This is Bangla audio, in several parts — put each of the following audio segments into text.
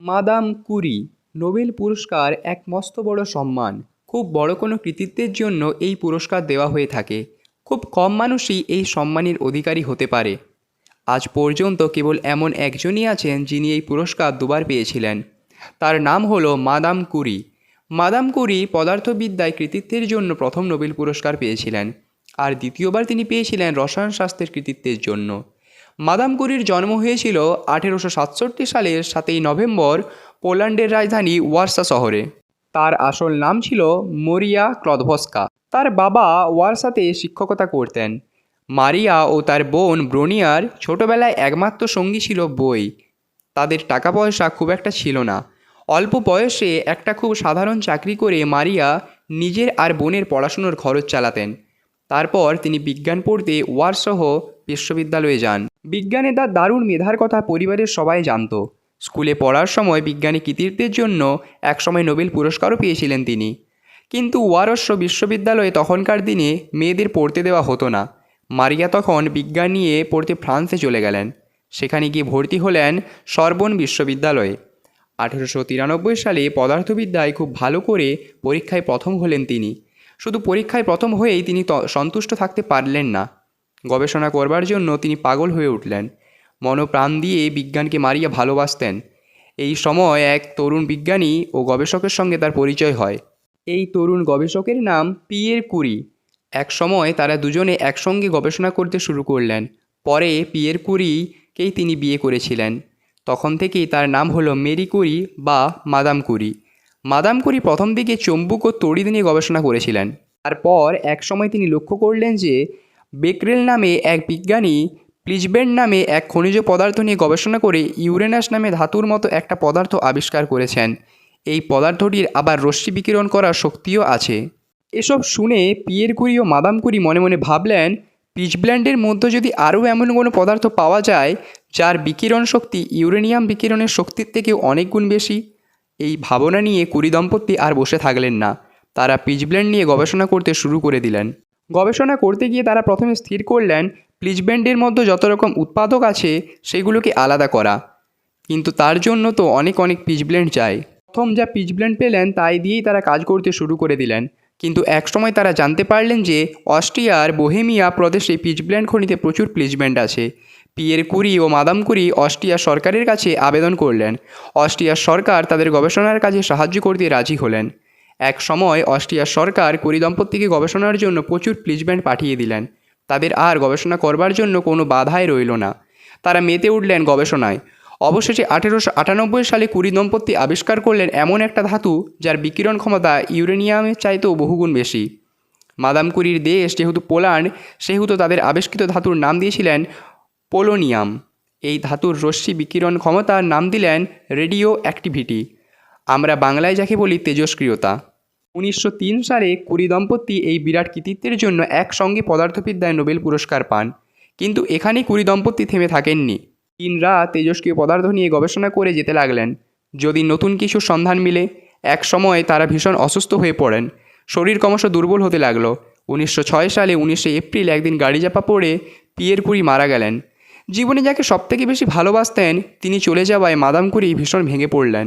মাদাম কুরি, নোবেল পুরস্কার, এক মস্ত বড় সম্মান। খুব বড় কোনো কৃতিত্বের জন্য এই পুরস্কার দেওয়া হয়ে থাকে। খুব কম মানুষই এই সম্মানের অধিকারী হতে পারে। আজ পর্যন্ত কেবল এমন একজনই আছেন যিনি এই পুরস্কার দুবার পেয়েছিলেন। তার নাম হলো মাদাম কুরি। মাদাম কুরি পদার্থবিদ্যায় কৃতিত্বের জন্য প্রথম নোবেল পুরস্কার পেয়েছিলেন। আর দ্বিতীয়বার তিনি পেয়েছিলেন রসায়ন শাস্ত্রের কৃতিত্বের জন্য। মাদাম কুরির জন্ম হয়েছিল আঠেরোশো সাতষট্টি সালের সাতই নভেম্বর পোল্যান্ডের রাজধানী ওয়ার্সা শহরে। তার আসল নাম ছিল মরিয়া ক্লদভস্কা। তার বাবা ওয়ার্সাতে শিক্ষকতা করতেন। মারিয়া ও তার বোন ব্রোনিয়ার ছোটবেলায় একমাত্র সঙ্গী ছিল বই। তাদের টাকা পয়সা খুব একটা ছিল না। অল্প বয়সে একটা খুব সাধারণ চাকরি করে মারিয়া নিজের আর বোনের পড়াশুনোর খরচ চালাতেন। তারপর তিনি বিজ্ঞান পড়তে ওয়ারসহ বিশ্ববিদ্যালয়ে যান। বিজ্ঞানে তার দারুণ মেধার কথা পরিবারের সবাই জানত। স্কুলে পড়ার সময় বিজ্ঞানী কৃতিত্বের জন্য একসময় নোবেল পুরস্কারও পেয়েছিলেন তিনি। কিন্তু ওয়ারস্য বিশ্ববিদ্যালয়ে তখনকার দিনে মেয়েদের পড়তে দেওয়া হতো না। মারিয়া তখন বিজ্ঞান নিয়ে পড়তে ফ্রান্সে চলে গেলেন। সেখানে গিয়ে ভর্তি হলেন সরবন বিশ্ববিদ্যালয়ে। আঠেরোশো তিরানব্বই সালে পদার্থবিদ্যায় খুব ভালো করে পরীক্ষায় প্রথম হলেন তিনি। শুধু পরীক্ষায় প্রথম হয়েই তিনি সন্তুষ্ট থাকতে পারলেন না। গবেষণা করবার জন্য তিনি পাগল হয়ে উঠলেন। মনোপ্রাণ দিয়ে বিজ্ঞানকে মারিয়া ভালোবাসতেন। এই সময় এক তরুণ বিজ্ঞানী ও গবেষকের সঙ্গে তার পরিচয় হয়। এই তরুণ গবেষকের নাম পিয়ের কুরি। এক সময় তারা দুজনে একসঙ্গে গবেষণা করতে শুরু করলেন। পরে পিয়ের কুরিকেই তিনি বিয়ে করেছিলেন। তখন থেকেই তার নাম হলো মেরি কুরি বা মাদাম কুরি। মাদাম কুরি প্রথম দিকে চম্বুক ও তড়িৎ নিয়ে গবেষণা করেছিলেন। তারপর এক সময় তিনি লক্ষ্য করলেন যে বেকরেল নামে এক বিজ্ঞানী, প্লিজবেন্ড নামে এক খনিজ পদার্থ নিয়ে গবেষণা করে ইউরেনাস নামে ধাতুর মতো একটা পদার্থ আবিষ্কার করেছেন। এই পদার্থটির আবার রশ্মি বিকিরণ করার শক্তিও আছে। এসব শুনে পিয়ের কুরি ও মাদাম কুরি মনে মনে ভাবলেন পিচব্ল্যান্ডের মধ্যে যদি আরও এমন কোনো পদার্থ পাওয়া যায়, যার বিকিরণ শক্তি ইউরেনিয়াম বিকিরণের শক্তির থেকে অনেক গুণ বেশি? এই ভাবনা নিয়ে কুরি দম্পতি আর বসে থাকলেন না। তারা পিচব্ল্যান্ড নিয়ে গবেষণা করতে শুরু করে দিলেন। গবেষণা করতে গিয়ে তারা প্রথমে স্থির করলেন, প্লিজব্যান্ডের মধ্যে যত রকম উৎপাদক আছে, সেগুলোকে আলাদা করা। কিন্তু তার জন্য তো অনেক অনেক পিচব্লেন্ড চাই। প্রথম যা পিচব্লেন্ড পেলেন, তাই দিয়েই তারা কাজ করতে শুরু করে দিলেন। কিন্তু একসময় তারা জানতে পারলেন যে অস্ট্রিয়ার বোহেমিয়া প্রদেশে পিচব্লেন্ড খনিতে প্রচুর প্লিজব্যান্ড আছে। পিয়ের কুরি ও মাদাম কুরি অস্ট্রিয়া সরকারের কাছে আবেদন করলেন। অস্ট্রিয়ার সরকার তাদের গবেষণার কাজে সাহায্য করতে রাজি হলেন। এক সময় অস্ট্রিয়ার সরকার কুরি দম্পতিকে গবেষণার জন্য প্রচুর প্লিজব্যান্ড পাঠিয়ে দিলেন। তাদের আর গবেষণা করবার জন্য কোনো বাধাই রইল না। তারা মেতে উঠলেন গবেষণায়। অবশেষে আঠেরোশো আটানব্বই সালে কুড়ি দম্পতি আবিষ্কার করলেন এমন একটা ধাতু যার বিকিরণ ক্ষমতা ইউরেনিয়ামের চাইতেও বহুগুণ বেশি। মাদাম কুরির দেশ যেহেতু পোল্যান্ড, সেহেতু তাদের আবিষ্কৃত ধাতুর নাম দিয়েছিলেন পোলোনিয়াম। এই ধাতুর রশ্মি বিকিরণ ক্ষমতার নাম দিলেন রেডিও অ্যাক্টিভিটি। আমরা বাংলায় যাকে বলি তেজস্ক্রিয়তা। উনিশশো তিন সালে কুড়ি দম্পতি এই বিরাট কৃতিত্বের জন্য একসঙ্গে পদার্থবিদ্যায় নোবেল পুরস্কার পান। কিন্তু এখানেই কুড়ি দম্পতি থেমে থাকেননি। দিন রাত তেজস্ক্রিয় পদার্থ নিয়ে গবেষণা করে যেতে লাগলেন। যদি নতুন কিছু সন্ধান মিলে, এক সময় তারা ভীষণ অসুস্থ হয়ে পড়েন। শরীর ক্রমশ দুর্বল হতে লাগল। উনিশশো ছয় সালে উনিশে এপ্রিল একদিন গাড়ি চাপা পড়ে পিয়ের কুড়ি মারা গেলেন। জীবনে যাকে সবথেকে বেশি ভালোবাসতেন, তিনি চলে যাওয়ায় মাদাম কুড়ি ভীষণ ভেঙে পড়লেন।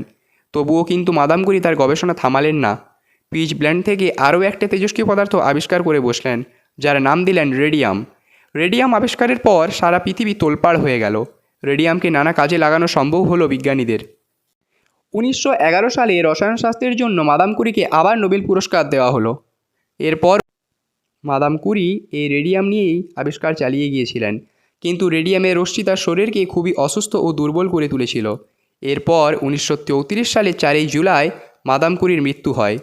তবুও কিন্তু মাদাম কুড়ি তার গবেষণা থামালেন না। পিচ ব্ল্যান্ড থেকে আরও একটা তেজস্ক্রিয় পদার্থ আবিষ্কার করে বসলেন, যার নাম দিলেন রেডিয়াম। রেডিয়াম আবিষ্কারের পর সারা পৃথিবী তোলপাড় হয়ে গেল। রেডিয়ামকে নানা কাজে লাগানো সম্ভব হলো বিজ্ঞানীদের। উনিশশো এগারো সালে রসায়নশাস্ত্রের জন্য মাদাম কুরিকে আবার নোবেল পুরস্কার দেওয়া হলো। এরপর মাদাম কুরি এই রেডিয়াম নিয়েই আবিষ্কার চালিয়ে গিয়েছিলেন। কিন্তু রেডিয়ামের রশ্মি তার শরীরকে খুবই অসুস্থ ও দুর্বল করে তুলেছিল। এরপর উনিশশো চৌত্রিশ সালে চারই জুলাই মাদাম কুরির মৃত্যু হয়।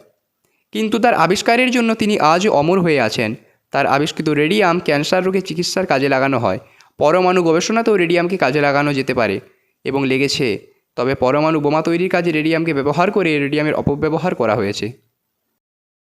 কিন্তু তার আবিষ্কারের জন্য তিনি আজও অমর হয়ে আছেন। তার আবিষ্কৃত রেডিয়াম ক্যান্সার রোগের চিকিৎসার কাজে লাগানো হয়। পরমাণু গবেষণাতেও রেডিয়ামকে কাজে লাগানো যেতে পারে এবং লেগেছে। তবে পরমাণু বোমা তৈরির কাজে রেডিয়ামকে ব্যবহার করে রেডিয়ামের অপব্যবহার করা হয়েছে।